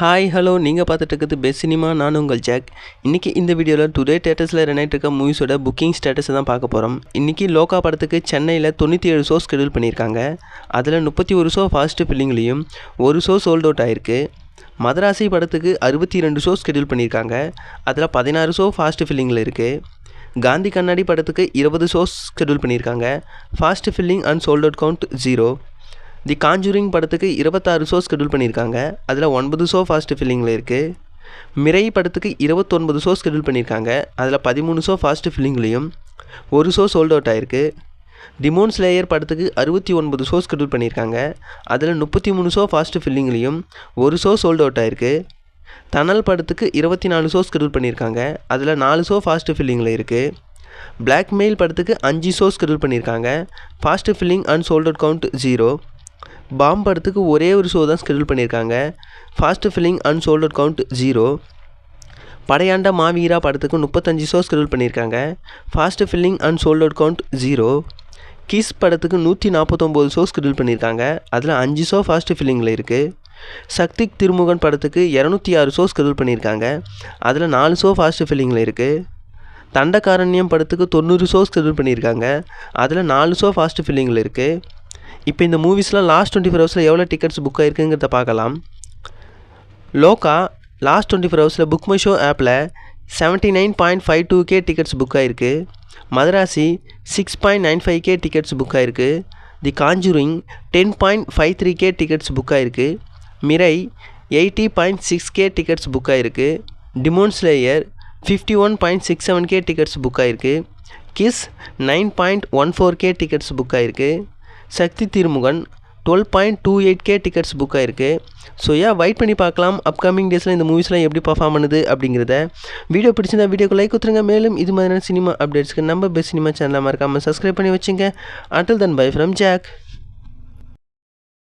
Hi hello நீங்கள் பார்த்துட்டு இருக்கிறது பெஸ்ட் சினிமா நான் உங்கள் ஜாக் இன்றைக்கி இந்த வீடியோவில் டுடே தேட்டர்ஸில் ரன் இருக்க மூவிஸோட புக்கிங் ஸ்டேட்டஸை தான் பார்க்க போகிறோம் இன்றைக்கி லோகா படத்துக்கு சென்னையில் தொண்ணூற்றி ஏழு ஷோ ஸ்கெடியூல் பண்ணியிருக்காங்க. அதில் முப்பத்தி ஒரு ஷோ ஃபாஸ்ட்டு ஃபில்லிங்லேயும் ஒரு ஷோ சோல்ட் அவுட் ஆயிருக்கு. மதராசி படத்துக்கு அறுபத்தி ரெண்டு ஷோ ஸ்கெடியூல் பண்ணியிருக்காங்க. அதில் பதினாறு ஷோ ஃபாஸ்ட்டு ஃபில்லிங்கில் இருக்குது காந்தி கண்ணாடி படத்துக்கு இருபது ஷோஸ் ஸ்கெடியூல் பண்ணியிருக்காங்க. Fast filling and sold out count zero the conjuring படத்துக்கு இருபத்தாறு ஷோ ஸ்கெடியூல் பண்ணியிருக்காங்க. அதில் ஒன்பது ஷோ ஃபாஸ்ட் ஃபில்லிங்கில் இருக்குது மிரை படத்துக்கு இருபத்தொன்பது ஷோ ஸ்கெடியூல் பண்ணியிருக்காங்க. அதில் பதிமூணு ஷோ ஃபாஸ்ட் ஃபில்லிங்லேயும் ஒரு ஷோ சோல்ட் அவுட் ஆயிருக்கு. டிமோன் ஸ்லேயர் படத்துக்கு அறுபத்தி ஒன்பது ஷோ ஸ்கெடியூல் பண்ணியிருக்காங்க. அதில் முப்பத்தி மூணு ஷோ ஃபாஸ்ட் ஃபில்லிங்லேயும் ஒரு ஷோ சோல்ட் அவுட் ஆயிருக்கு. தனல் படத்துக்கு இருபத்தி நாலு ஷோ ஸ்கெடியூல் பண்ணியிருக்காங்க. அதில் நாலு ஷோ ஃபாஸ்ட் ஃபில்லிங்கில் இருக்குது பிளாக்மெயில் படத்துக்கு அஞ்சு ஷோ ஸ்கெடியூல் பண்ணியிருக்காங்க. Fast filling and sold out count zero bomb படத்துக்கு ஒரே ஒரு ஷோ தான் ஸ்கெடியூல் பண்ணியிருக்காங்க. Fast filling and sold out count zero Padaiyanda Maveera படத்துக்கு முப்பத்தஞ்சு ஷோ ஸ்கெடியூல் பண்ணியிருக்காங்க. Fast filling and sold out count zero kiss படத்துக்கு நூற்றி நாற்பத்தொம்போது ஷோ ஸ்கெடியூல் பண்ணியிருக்காங்க. அதில் அஞ்சு ஷோ ஃபாஸ்ட் ஃபில்லிங்கில் இருக்குது சக்திக் திருமுகன் படத்துக்கு இரநூத்தி ஆறு ஷோ ஸ்கெடியூல் பண்ணியிருக்காங்க. அதில் நாலு ஷோ ஃபாஸ்ட் ஃபில்லிங்கில் இருக்குது தண்டகாரண்யம் படத்துக்கு தொண்ணூறு ஷோ ஸ்கெடியூல் பண்ணியிருக்காங்க. அதில் நாலு ஷோ ஃபாஸ்ட் ஃபில்லிங்கில் இருக்குது இப்போ இந்த மூவிஸ்லாம் லாஸ்ட் டுவெண்ட்டி ஃபோர் ஹவர்ஸில் எவ்வளோ டிக்கெட்ஸ் புக் ஆகிருக்குங்கிறத பார்க்கலாம். லோகா லாஸ்ட் டுவெண்ட்டி ஃபோர் ஹவர்ஸில் புக் மை ஷோ ஆப்பில் seventy nine point five two K tickets book ஆகிருக்கு Madharaasi six point nine five K tickets book ஆகிருக்கு the conjuring ten point five three K tickets book ஆகிருக்கு Mirai eighty point six K tickets book ஆகிருக்கு demon slayer fifty one point six seven K tickets book ஆகிருக்கு kiss nine point one four K tickets book ஆகிருக்கு Sakthi Thirumagan twelve point two eight K tickets book ஆயிருக்கு. So ஏன் wait பண்ணி பார்க்கலாம். Upcoming டேஸில் இந்த மூவிஸ்லாம் எப்படி பர்ஃபார்ம் பண்ணுது அப்படிங்கிறத. வீடியோ பிடிச்சிருந்தா வீடியோக்கு லைக் கொடுத்துருங்க. மேலும் இது மாதிரியான சினிமா அப்டேட்ஸ்க்கு நம்ம பெஸ்ட் சினிமா சேனலாக மறக்காமல் சப்ஸ்கிரைப் பண்ணி வச்சுங்க. Until then bye from Jack